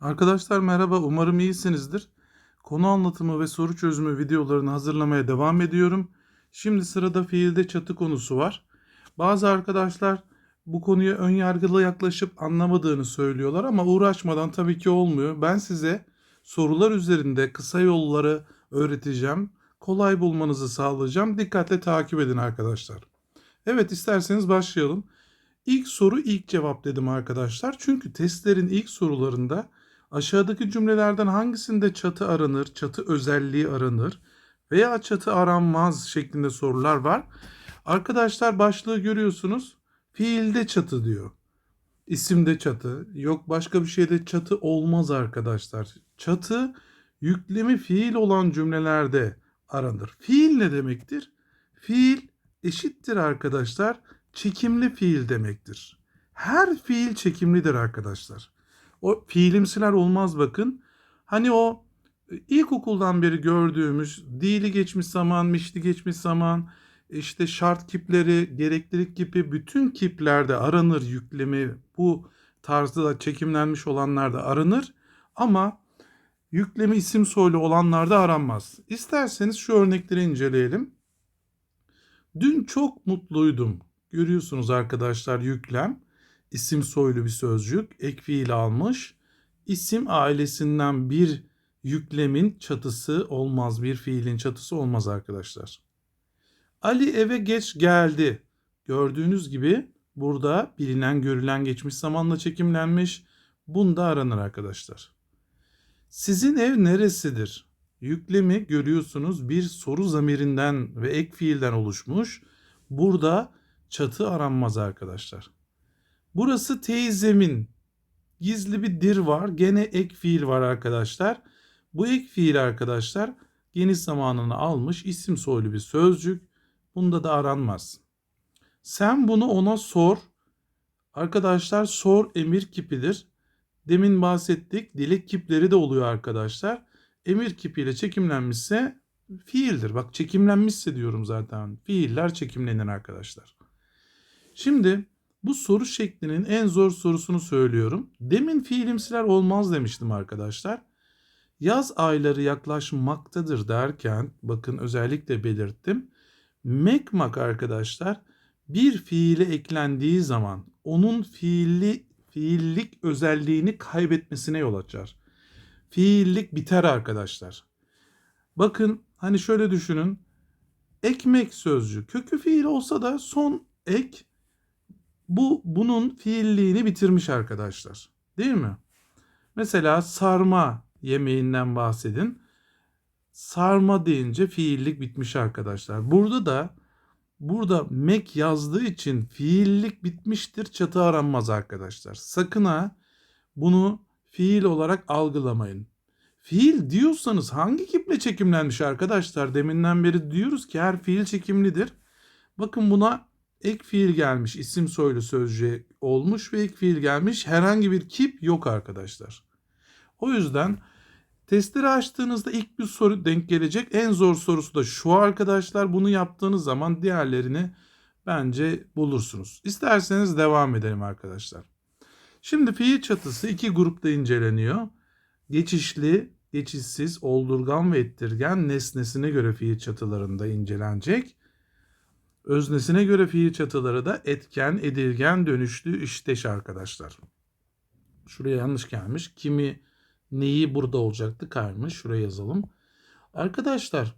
Arkadaşlar merhaba, umarım iyisinizdir. Konu anlatımı ve soru çözümü videolarını hazırlamaya devam ediyorum. Şimdi sırada fiilde çatı konusu var. Bazı arkadaşlar bu konuya ön yargılı yaklaşıp anlamadığını söylüyorlar ama uğraşmadan tabii ki olmuyor. Ben size sorular üzerinde kısa yolları öğreteceğim. Kolay bulmanızı sağlayacağım. Dikkatle takip edin arkadaşlar. Evet isterseniz başlayalım. İlk soru ilk cevap dedim arkadaşlar. Çünkü testlerin ilk sorularında aşağıdaki cümlelerden hangisinde çatı aranır, çatı özelliği aranır veya çatı aranmaz şeklinde sorular var. Arkadaşlar başlığı görüyorsunuz. Fiilde çatı diyor. İsimde çatı, yok başka bir şeyde çatı olmaz arkadaşlar. Çatı yüklemi fiil olan cümlelerde aranır. Fiil ne demektir? Fiil eşittir arkadaşlar çekimli fiil demektir. Her fiil çekimlidir arkadaşlar. O fiilimsiler olmaz bakın. Hani o e, ilkokuldan beri gördüğümüz dili geçmiş zaman, mişli geçmiş zaman, işte şart kipleri, gereklilik gibi bütün kiplerde aranır yüklemi. Bu tarzda da çekimlenmiş olanlarda aranır. Ama yüklemi isim soylu olanlarda aranmaz. İsterseniz şu örnekleri inceleyelim. Dün çok mutluydum. Görüyorsunuz arkadaşlar yüklem. İsim soylu bir sözcük. Ek fiil almış. İsim ailesinden bir yüklemin çatısı olmaz. Bir fiilin çatısı olmaz arkadaşlar. Ali eve geç geldi. Gördüğünüz gibi burada bilinen görülen geçmiş zamanla çekimlenmiş. Bunda aranır arkadaşlar. Sizin ev neresidir? Yüklemi görüyorsunuz bir soru zamirinden ve ek fiilden oluşmuş. Burada çatı aranmaz arkadaşlar. Burası teyzemin. Gizli bir dir var. Gene ek fiil var arkadaşlar. Bu ek fiil arkadaşlar geniş zamanını almış isim soylu bir sözcük. Bunda da aranmaz. Sen bunu ona sor. Arkadaşlar sor emir kipidir. Demin bahsettik. Dilek kipleri de oluyor arkadaşlar. Emir kipiyle çekimlenmişse fiildir. Bak çekimlenmişse diyorum zaten. Fiiller çekimlenir arkadaşlar. Şimdi bu soru şeklinin en zor sorusunu söylüyorum. Demin fiilimsiler olmaz demiştim arkadaşlar. Yaz ayları yaklaşmaktadır derken bakın özellikle belirttim. Mekmak arkadaşlar bir fiile eklendiği zaman onun fiilli fiillik özelliğini kaybetmesine yol açar. Fiillik biter arkadaşlar. Bakın hani şöyle düşünün. Ekmek sözcüğü kökü fiil olsa da son ek bu bunun fiilliğini bitirmiş arkadaşlar. Değil mi? Mesela sarma yemeğinden bahsedin. Sarma deyince fiillik bitmiş arkadaşlar. Burada da burada mek yazdığı için fiillik bitmiştir çatı aranmaz arkadaşlar. Sakın ha bunu fiil olarak algılamayın. Fiil diyorsanız hangi kiple çekimlenmiş arkadaşlar? Deminden beri diyoruz ki her fiil çekimlidir. Bakın buna ek fiil gelmiş, isim soylu sözcüğe olmuş ve ek fiil gelmiş. Herhangi bir kip yok arkadaşlar. O yüzden testleri açtığınızda ilk bir soru denk gelecek. En zor sorusu da şu arkadaşlar. Bunu yaptığınız zaman diğerlerini bence bulursunuz. İsterseniz devam edelim arkadaşlar. Şimdi fiil çatısı iki grupta inceleniyor. Geçişli, geçişsiz, oldurgan ve ettirgen nesnesine göre fiil çatılarında incelenecek. Öznesine göre fiil çatıları da etken, edilgen, dönüşlü, işteş arkadaşlar. Şuraya yanlış gelmiş. Kimi neyi burada olacaktı kaymış. Şuraya yazalım. Arkadaşlar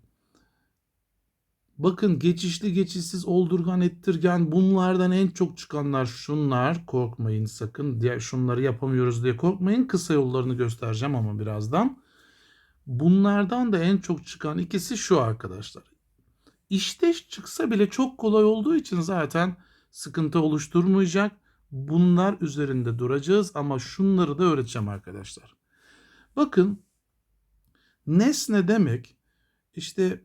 bakın geçişli, geçişsiz, oldurgan, ettirgen bunlardan en çok çıkanlar şunlar. Korkmayın sakın. Diğer şunları yapamıyoruz diye korkmayın. Kısa yollarını göstereceğim ama birazdan. Bunlardan da en çok çıkan ikisi şu arkadaşlar. İşteş çıksa bile çok kolay olduğu için zaten sıkıntı oluşturmayacak. Bunlar üzerinde duracağız ama şunları da öğreteceğim arkadaşlar. Bakın nesne demek işte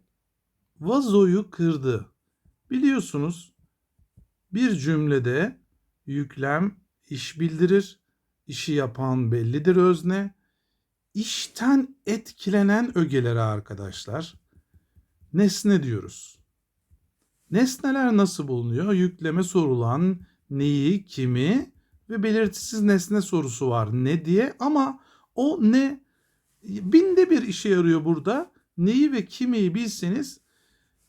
vazoyu kırdı. Biliyorsunuz bir cümlede yüklem iş bildirir. işi yapan bellidir özne. İşten etkilenen ögelere arkadaşlar nesne diyoruz. Nesneler nasıl bulunuyor? Yükleme sorulan neyi, kimi ve belirtisiz nesne sorusu var. Ne diye ama O ne? Binde bir işe yarıyor burada. Neyi ve kimiyi bilseniz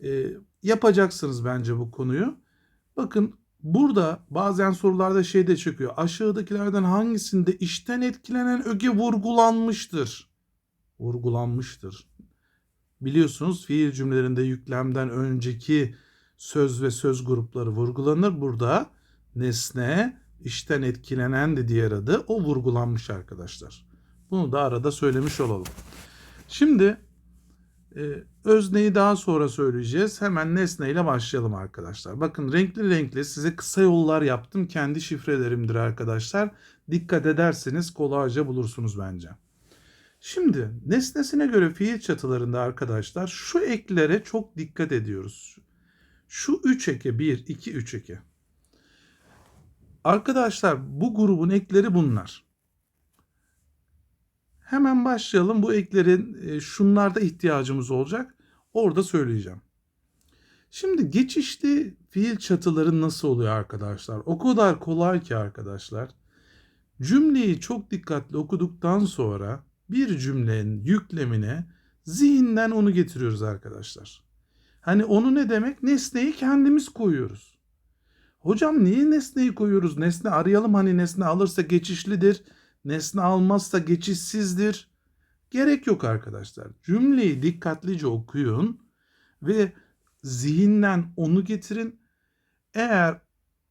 e, yapacaksınız bence bu konuyu. Bakın burada bazen sorularda şey de çıkıyor. Aşağıdakilerden hangisinde işten etkilenen öge vurgulanmıştır? Vurgulanmıştır. Biliyorsunuz fiil cümlelerinde yüklemden önceki söz ve söz grupları vurgulanır. Burada nesne işten etkilenen de diğer adı o vurgulanmış arkadaşlar. Bunu da arada söylemiş olalım. Şimdi e, özneyi daha sonra söyleyeceğiz. Hemen nesneyle başlayalım arkadaşlar. Bakın renkli renkli size kısa yollar yaptım. Kendi şifrelerimdir arkadaşlar. Dikkat ederseniz kolayca bulursunuz bence. Şimdi nesnesine göre fiil çatılarında arkadaşlar şu eklere çok dikkat ediyoruz. Şu 3 eke 1, 2, 3 eke. Arkadaşlar bu grubun ekleri bunlar. Hemen başlayalım. Bu eklerin e, şunlarda ihtiyacımız olacak. Orada söyleyeceğim. Şimdi geçişli fiil çatıları nasıl oluyor arkadaşlar? O kadar kolay ki arkadaşlar. Cümleyi çok dikkatli okuduktan sonra bir cümlenin yüklemine zihinden onu getiriyoruz arkadaşlar. Hani onu ne demek? Nesneyi kendimiz koyuyoruz. Hocam niye nesneyi koyuyoruz? Nesne arayalım hani nesne alırsa geçişlidir. Nesne almazsa geçişsizdir. Gerek yok arkadaşlar. Cümleyi dikkatlice okuyun ve zihinden onu getirin. Eğer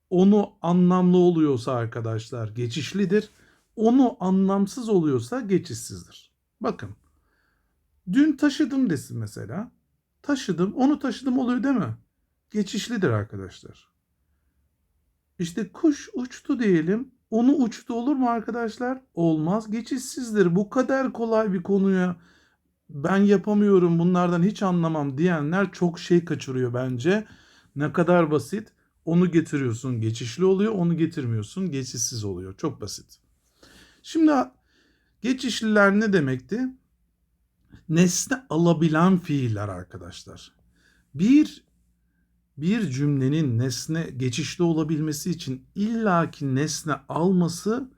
onu anlamlı oluyorsa arkadaşlar geçişlidir. Onu anlamsız oluyorsa geçişsizdir. Bakın. Dün taşıdım desin mesela. Taşıdım, onu taşıdım oluyor mi? Geçişlidir arkadaşlar. İşte kuş uçtu diyelim. Onu uçtu olur mu arkadaşlar? Olmaz. Geçişsizdir. Bu kadar kolay bir konuya ben yapamıyorum bunlardan hiç anlamam diyenler çok şey kaçırıyor bence. Ne kadar basit. Onu getiriyorsun geçişli oluyor. Onu getirmiyorsun geçişsiz oluyor. Çok basit. Şimdi geçişliler ne demekti? Nesne alabilen fiiller arkadaşlar. Bir bir cümlenin nesne geçişli olabilmesi için illaki nesne alması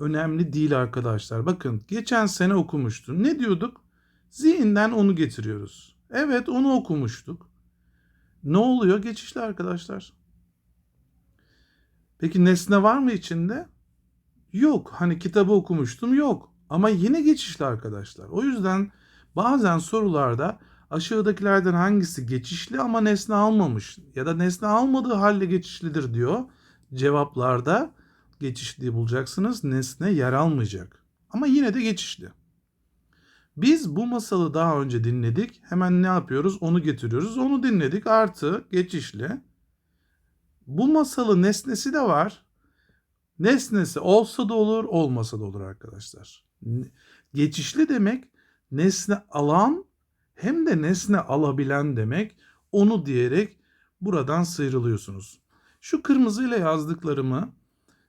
önemli değil arkadaşlar. Bakın geçen sene okumuştum. Ne diyorduk? Zihinden onu getiriyoruz. Evet onu okumuştuk. Ne oluyor geçişli arkadaşlar? Peki nesne var mı içinde? Yok. Hani kitabı okumuştum yok. Ama yine geçişli arkadaşlar. O yüzden bazen sorularda aşağıdakilerden hangisi geçişli ama nesne almamış ya da nesne almadığı halde geçişlidir diyor. Cevaplarda geçişli bulacaksınız. Nesne yer almayacak. Ama yine de geçişli. Biz bu masalı daha önce dinledik. Hemen ne yapıyoruz? Onu getiriyoruz. Onu dinledik. Artı geçişli. Bu masalı nesnesi de var. Nesnesi olsa da olur, olmasa da olur arkadaşlar. Geçişli demek nesne alan hem de nesne alabilen demek. Onu diyerek buradan sıyrılıyorsunuz. Şu kırmızıyla yazdıklarımı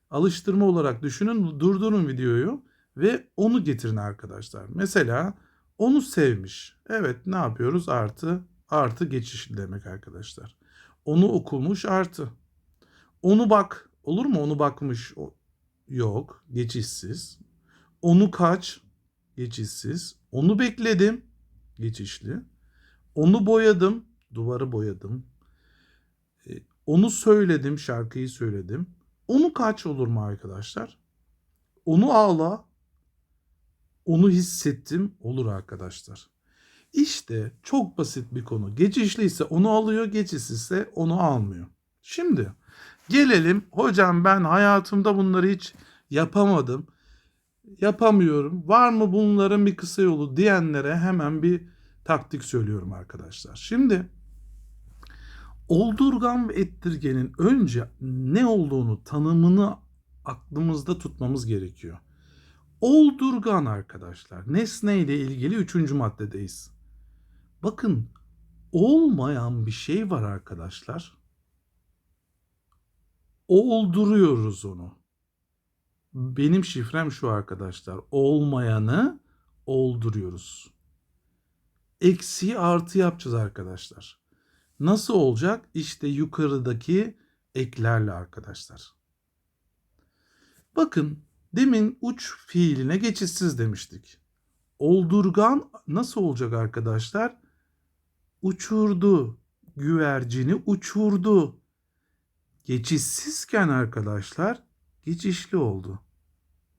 alıştırma olarak düşünün, durdurun videoyu ve onu getirin arkadaşlar. Mesela onu sevmiş. Evet ne yapıyoruz? Artı, artı geçişli demek arkadaşlar. Onu okumuş artı. Onu bak. Olur mu? Onu bakmış. Yok. Geçişsiz. Onu kaç. Geçişsiz. Onu bekledim. Geçişli. Onu boyadım. Duvarı boyadım. E, onu söyledim. Şarkıyı söyledim. Onu kaç olur mu arkadaşlar? Onu ağla. Onu hissettim. Olur arkadaşlar. İşte çok basit bir konu. Geçişli ise onu alıyor, geçişsizse onu almıyor. Şimdi Gelelim hocam ben hayatımda bunları hiç yapamadım. Yapamıyorum. Var mı bunların bir kısa yolu diyenlere hemen bir taktik söylüyorum arkadaşlar. Şimdi oldurgan ve ettirgenin önce ne olduğunu tanımını aklımızda tutmamız gerekiyor. Oldurgan arkadaşlar nesne ile ilgili üçüncü maddedeyiz. Bakın olmayan bir şey var arkadaşlar olduruyoruz onu. Benim şifrem şu arkadaşlar. Olmayanı olduruyoruz. Eksiği artı yapacağız arkadaşlar. Nasıl olacak? İşte yukarıdaki eklerle arkadaşlar. Bakın Demin uç fiiline geçişsiz demiştik. Oldurgan nasıl olacak arkadaşlar? Uçurdu. Güvercini uçurdu. Geçişsizken arkadaşlar geçişli oldu.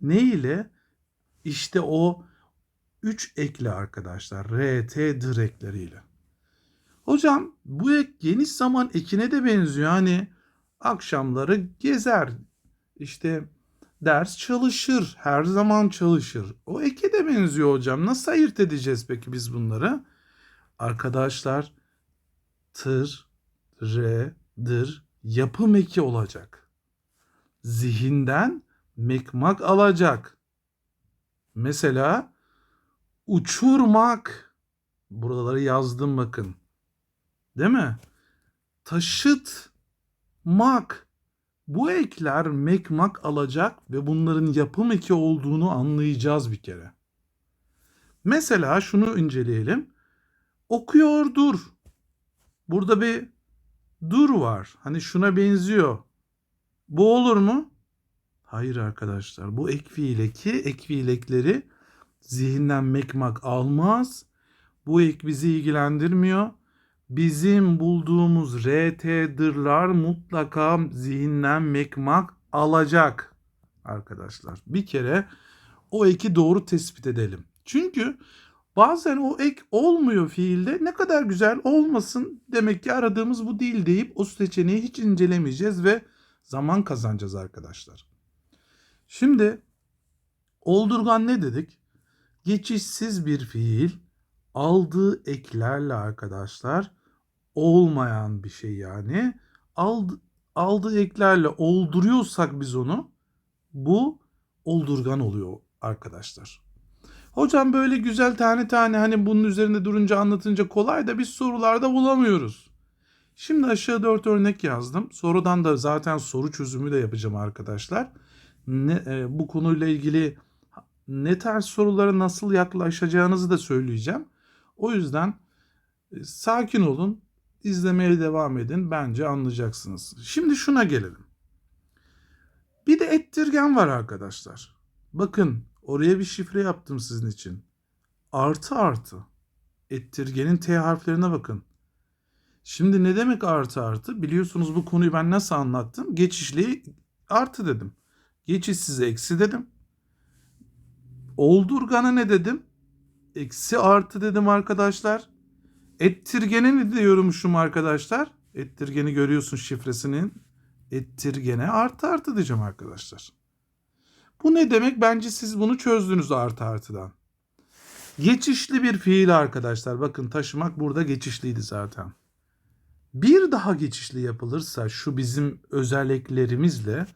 Ne ile? İşte o 3 ekle arkadaşlar. RT direkleriyle. Hocam bu ek geniş zaman ekine de benziyor. Hani akşamları gezer. İşte ders çalışır. Her zaman çalışır. O eke de benziyor hocam. Nasıl ayırt edeceğiz peki biz bunları? Arkadaşlar tır, re, dır yapım eki olacak. Zihinden mekmak alacak. Mesela uçurmak. Buraları yazdım bakın. Değil mi? Taşıtmak. Bu ekler mekmak alacak ve bunların yapım eki olduğunu anlayacağız bir kere. Mesela şunu inceleyelim. Okuyordur. Burada bir dur var. Hani şuna benziyor. Bu olur mu? Hayır arkadaşlar. Bu ek fiil eki, ek fiil ekleri zihinden mekmak almaz. Bu ek bizi ilgilendirmiyor. Bizim bulduğumuz RT'dırlar mutlaka zihinden mekmak alacak arkadaşlar. Bir kere o eki doğru tespit edelim. Çünkü bazen o ek olmuyor fiilde ne kadar güzel olmasın demek ki aradığımız bu değil deyip o seçeneği hiç incelemeyeceğiz ve zaman kazanacağız arkadaşlar. Şimdi oldurgan ne dedik? Geçişsiz bir fiil aldığı eklerle arkadaşlar olmayan bir şey yani. Aldı, aldığı eklerle olduruyorsak biz onu bu oldurgan oluyor arkadaşlar. Hocam böyle güzel tane tane hani bunun üzerinde durunca anlatınca kolay da biz sorularda bulamıyoruz. Şimdi aşağı dört örnek yazdım. Sorudan da zaten soru çözümü de yapacağım arkadaşlar. Ne, e, bu konuyla ilgili ne tarz sorulara nasıl yaklaşacağınızı da söyleyeceğim. O yüzden e, sakin olun, izlemeye devam edin. Bence anlayacaksınız. Şimdi şuna gelelim. Bir de ettirgen var arkadaşlar. Bakın oraya bir şifre yaptım sizin için. Artı artı. Ettirgenin T harflerine bakın. Şimdi ne demek artı artı? Biliyorsunuz bu konuyu ben nasıl anlattım? Geçişli artı dedim. Geçişsize eksi dedim. Oldurgana ne dedim? Eksi artı dedim arkadaşlar. Ettirgene ne diyormuşum arkadaşlar? Ettirgeni görüyorsun şifresinin. Ettirgene artı artı diyeceğim arkadaşlar. Bu ne demek? Bence siz bunu çözdünüz artı artıdan. Geçişli bir fiil arkadaşlar. Bakın taşımak burada geçişliydi zaten. Bir daha geçişli yapılırsa şu bizim özelliklerimizle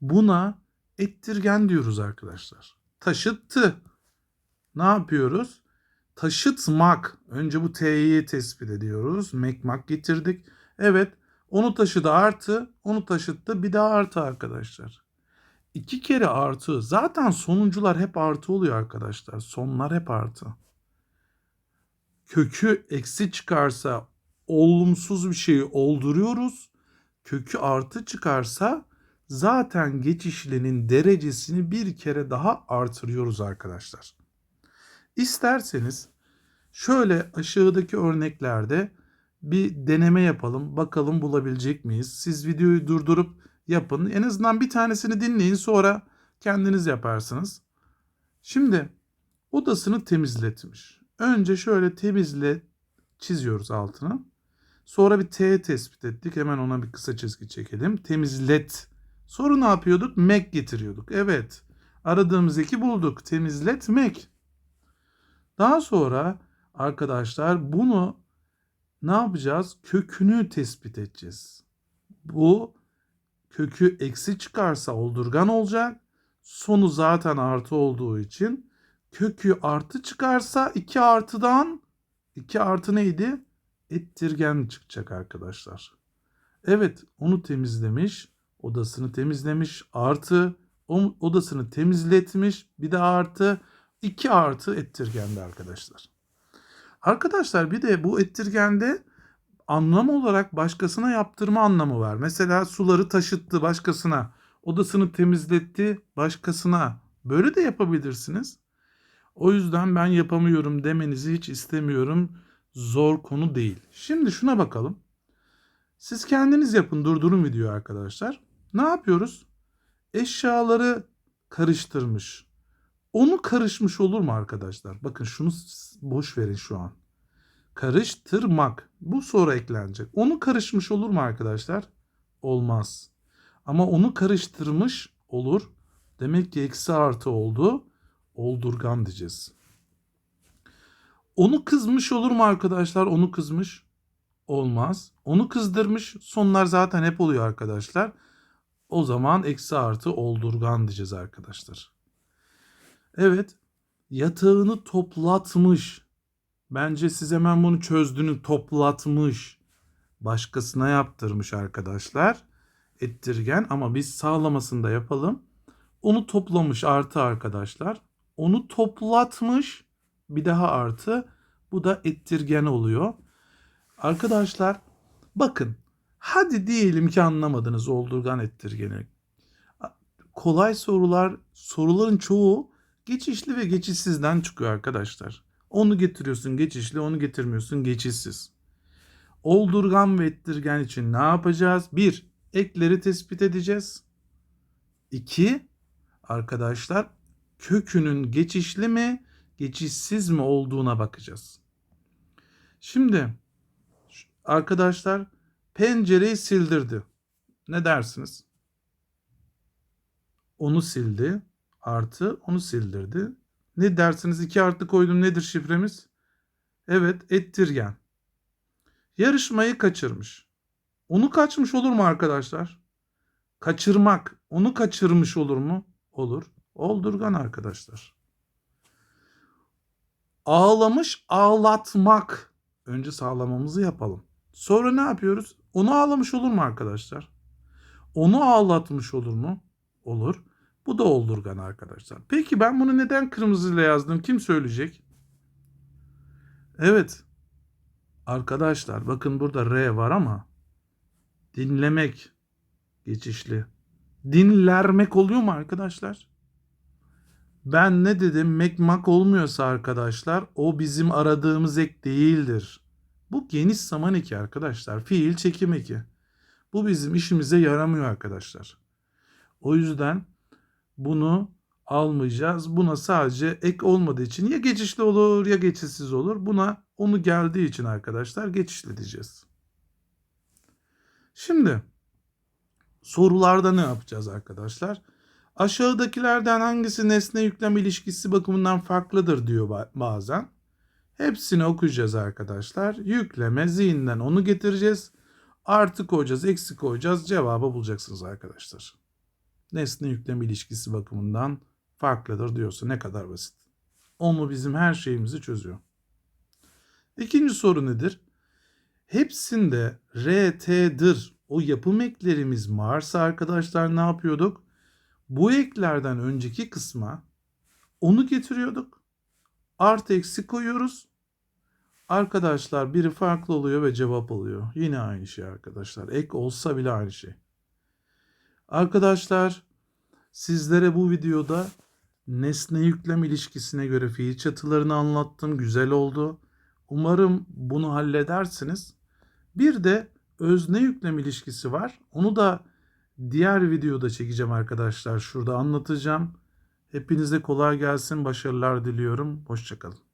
buna ettirgen diyoruz arkadaşlar. Taşıttı. Ne yapıyoruz? Taşıtmak. Önce bu T'yi tespit ediyoruz. Mekmak getirdik. Evet. Onu taşıdı artı. Onu taşıttı. Bir daha artı arkadaşlar. İki kere artı. Zaten sonuncular hep artı oluyor arkadaşlar. Sonlar hep artı. Kökü eksi çıkarsa olumsuz bir şeyi olduruyoruz. Kökü artı çıkarsa zaten geçişlinin derecesini bir kere daha artırıyoruz arkadaşlar. İsterseniz şöyle aşağıdaki örneklerde bir deneme yapalım. Bakalım bulabilecek miyiz? Siz videoyu durdurup yapın. En azından bir tanesini dinleyin sonra kendiniz yaparsınız. Şimdi odasını temizletmiş. Önce şöyle temizle çiziyoruz altını. Sonra bir T tespit ettik. Hemen ona bir kısa çizgi çekelim. Temizlet. Sonra ne yapıyorduk? Mek getiriyorduk. Evet. Aradığımız eki bulduk. Temizletmek. Daha sonra arkadaşlar bunu ne yapacağız? Kökünü tespit edeceğiz. Bu kökü eksi çıkarsa oldurgan olacak. Sonu zaten artı olduğu için kökü artı çıkarsa 2 artıdan 2 artı neydi? Ettirgen çıkacak arkadaşlar. Evet onu temizlemiş. Odasını temizlemiş. Artı odasını temizletmiş. Bir de artı 2 artı ettirgende arkadaşlar. Arkadaşlar bir de bu ettirgende anlam olarak başkasına yaptırma anlamı var. Mesela suları taşıttı başkasına. Odasını temizletti başkasına. Böyle de yapabilirsiniz. O yüzden ben yapamıyorum demenizi hiç istemiyorum. Zor konu değil. Şimdi şuna bakalım. Siz kendiniz yapın durdurun videoyu arkadaşlar. Ne yapıyoruz? Eşyaları karıştırmış. Onu karışmış olur mu arkadaşlar? Bakın şunu boş verin şu an. Karıştırmak. Bu sonra eklenecek. Onu karışmış olur mu arkadaşlar? Olmaz. Ama onu karıştırmış olur. Demek ki eksi artı oldu. Oldurgan diyeceğiz. Onu kızmış olur mu arkadaşlar? Onu kızmış. Olmaz. Onu kızdırmış. Sonlar zaten hep oluyor arkadaşlar. O zaman eksi artı oldurgan diyeceğiz arkadaşlar. Evet. Yatağını toplatmış. Bence siz hemen bunu çözdünüz. Toplatmış. Başkasına yaptırmış arkadaşlar. Ettirgen ama biz sağlamasını da yapalım. Onu toplamış artı arkadaşlar. Onu toplatmış. Bir daha artı. Bu da ettirgen oluyor. Arkadaşlar bakın. Hadi diyelim ki anlamadınız oldurgan ettirgeni. Kolay sorular, soruların çoğu geçişli ve geçişsizden çıkıyor arkadaşlar. Onu getiriyorsun geçişli, onu getirmiyorsun geçişsiz. Oldurgan ve ettirgen için ne yapacağız? 1. Ekleri tespit edeceğiz. 2. Arkadaşlar kökünün geçişli mi, geçişsiz mi olduğuna bakacağız. Şimdi arkadaşlar pencereyi sildirdi. Ne dersiniz? Onu sildi. Artı onu sildirdi. Ne dersiniz? 2 artı koydum. Nedir şifremiz? Evet ettirgen. Yarışmayı kaçırmış. Onu kaçmış olur mu arkadaşlar? Kaçırmak. Onu kaçırmış olur mu? Olur. Oldurgan arkadaşlar. Ağlamış ağlatmak. Önce sağlamamızı yapalım. Sonra ne yapıyoruz? Onu ağlamış olur mu arkadaşlar? Onu ağlatmış olur mu? Olur. Bu da oldurgan arkadaşlar. Peki ben bunu neden kırmızıyla yazdım? Kim söyleyecek? Evet. Arkadaşlar bakın burada R var ama dinlemek geçişli. Dinlermek oluyor mu arkadaşlar? Ben ne dedim? Mekmak olmuyorsa arkadaşlar o bizim aradığımız ek değildir. Bu geniş zaman eki arkadaşlar. Fiil çekim eki. Bu bizim işimize yaramıyor arkadaşlar. O yüzden bunu almayacağız. Buna sadece ek olmadığı için ya geçişli olur ya geçişsiz olur. Buna onu geldiği için arkadaşlar geçişli diyeceğiz. Şimdi sorularda ne yapacağız arkadaşlar? Aşağıdakilerden hangisi nesne yüklem ilişkisi bakımından farklıdır diyor ba- bazen. Hepsini okuyacağız arkadaşlar. Yükleme zihinden onu getireceğiz. Artı koyacağız, eksi koyacağız. Cevabı bulacaksınız arkadaşlar. Nesne yüklem ilişkisi bakımından farklıdır diyorsa ne kadar basit. Onu bizim her şeyimizi çözüyor. İkinci soru nedir? Hepsinde RT'dir. O yapım eklerimiz varsa arkadaşlar ne yapıyorduk? Bu eklerden önceki kısma onu getiriyorduk. Artı eksi koyuyoruz. Arkadaşlar biri farklı oluyor ve cevap oluyor. Yine aynı şey arkadaşlar. Ek olsa bile aynı şey. Arkadaşlar sizlere bu videoda nesne yüklem ilişkisine göre fiil çatılarını anlattım. Güzel oldu. Umarım bunu halledersiniz. Bir de özne yüklem ilişkisi var. Onu da diğer videoda çekeceğim arkadaşlar. Şurada anlatacağım. Hepinize kolay gelsin. Başarılar diliyorum. Hoşçakalın.